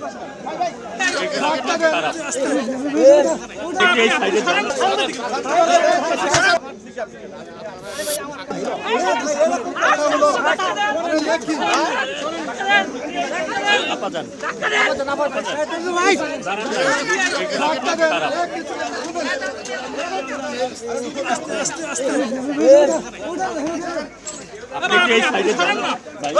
যান আপা যান আপনি একটু এই সাইডে যান? ভাই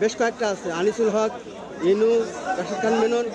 বেশ কয়েকটা আছে আনিসুল হক ইনু রাশিদ খান মেনন।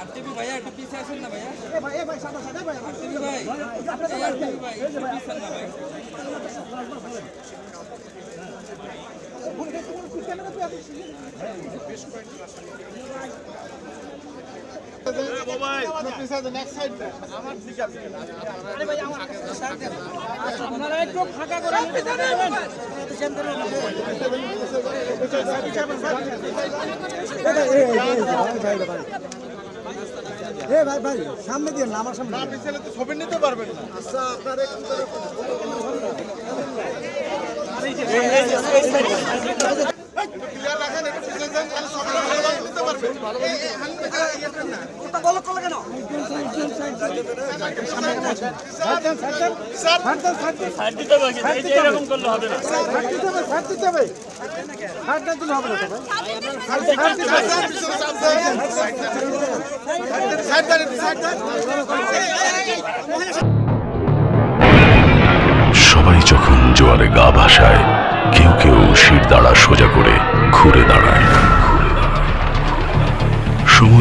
আরটিভি ভাইয়া একটু পিছে আসুন না ভাইয়া আরটিভি ভাই এই আরটিভি ভাই পিছান না ভাই এ ভাই ভাই সামনে দিয়ে না আমার সামনে ছবি নিতে পারবেন না আচ্ছা আপনার একটু ক্লিয়ার রাখেন একটু পিছিয়ে যান তাহলে ছবি ভালো নিতে পারবেন সাইড দিতে হবে কিন্তু এই যে এরকম করলে হবে না সাইড দেন একটু দেন সবাই যখন জোয়ারে গা ভাসায় কেউ কেউ শির দাঁড়া সোজা করে ঘুরে দাঁড়ায়।